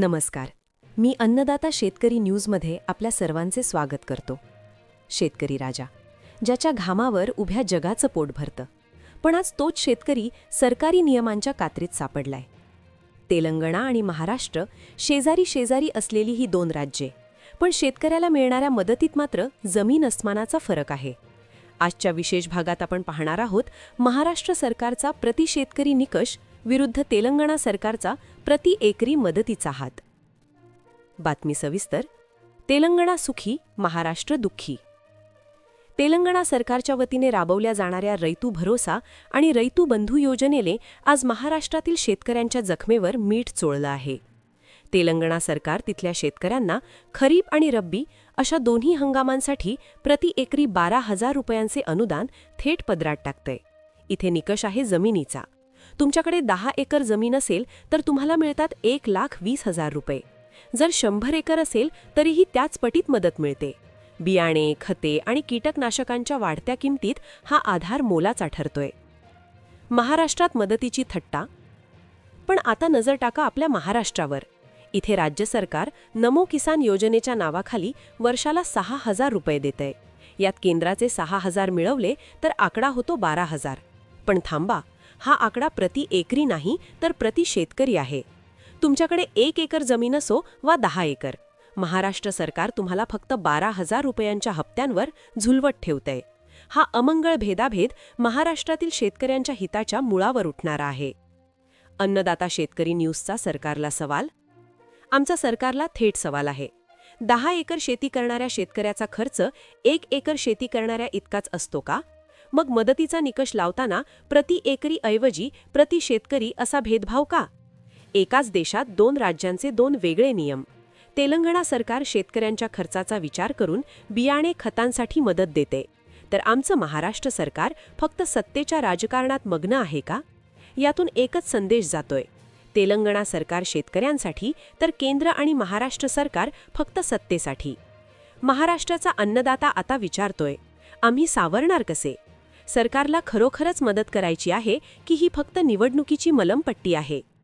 नमस्कार. मी अन्नदाता शेतकरी न्यूजमध्ये आपल्या सर्वांचे स्वागत करतो. शेतकरी राजा ज्याच्या घामावर उभ्या जगाचं पोट भरतं. पण आज तोच शेतकरी सरकारी नियमांच्या कात्रीत सापडलाय. तेलंगणा आणि महाराष्ट्र शेजारी शेजारी असलेली ही दोन राज्ये पण शेतकऱ्याला मिळणाऱ्या मदतीत मात्र जमीन अस्मानाचा फरक आहे. आजच्या विशेष भागात आपण पाहणार आहोत महाराष्ट्र सरकारचा प्रति शेतकरी निकष विरुद्ध तेलंगणा सरकारचा प्रति एकरी मदतीचा हात. बातमी सविस्तर तेलंगणा सुखी महाराष्ट्र दुःखी. तेलंगणा सरकारच्या वतीने राबवल्या जाणाऱ्या रैतू भरोसा आणि रैतू बंधू योजनेने आज महाराष्ट्रातील शेतकऱ्यांच्या जखमेवर मीठ चोळलं आहे. तेलंगणा सरकार तिथल्या शेतकऱ्यांना खरीप आणि रब्बी अशा दोन्ही हंगामांसाठी प्रति एकरी बारा हजार रुपयांचे अनुदान थेट पदरात टाकतंय. इथे निकष आहे जमिनीचा. तुमच्याकडे दहा एकर जमीन असेल तर तुम्हाला मिळतात एक लाख वीस हजार रुपये. जर शंभर एकर असेल तरीही त्याच पटीत मदत मिळते. बियाणे खते आणि कीटकनाशकांच्या वाढत्या किमतीत हा आधार मोलाचा ठरतोय. महाराष्ट्रात मदतीची थट्टा? पण आता नजर टाका आपल्या महाराष्ट्रावर. इथे राज्य सरकार नमो किसान योजनेच्या नावाखाली वर्षाला सहा हजार रुपये देतंय. यात केंद्राचे सहा हजार मिळवले तर आकडा होतो बारा हजार. पण थांबा हा आकडा प्रति एकरी नाही तर प्रति शेतकरी आहे. तुमच्याकडे एक एकर जमीन असो वा दहा एकर. महाराष्ट्र सरकार तुम्हाला फक्त बारा हजार रुपयांच्या हप्त्यांवर झुलवत ठेवतंय. हा अमंगळ भेदाभेद महाराष्ट्रातील शेतकऱ्यांच्या हिताच्या मुळावर उठणारा आहे. अन्नदाता शेतकरी न्यूजचा सरकारला सवाल? आमचा सरकारला थेट सवाल आहे. दहा एकर शेती करणाऱ्या शेतकऱ्याचा खर्च एक एकर शेती करणाऱ्या इतकाच असतो का? मग मदतीचा निकष लावताना प्रति एकरी ऐवजी प्रति शेतकरी असा भेदभाव का? एकाच देशात दोन राज्यांचे दोन वेगळे नियम. तेलंगणा सरकार शेतकऱ्यांच्या खर्चाचा विचार करून बियाणे खतांसाठी मदत देते. तर आमचं महाराष्ट्र सरकार फक्त सत्तेच्या राजकारणात मग्न आहे का? यातून एकच संदेश जातोय. तेलंगणा सरकार शेतकऱ्यांसाठी तर केंद्र आणि महाराष्ट्र सरकार फक्त सत्तेसाठी. महाराष्ट्राचा अन्नदाता आता विचारतोय आम्ही सावरणार कसे? सरकारला खरोखरच मदत करायची आहे की ही फक्त निवडणुकीची मलमपट्टी आहे.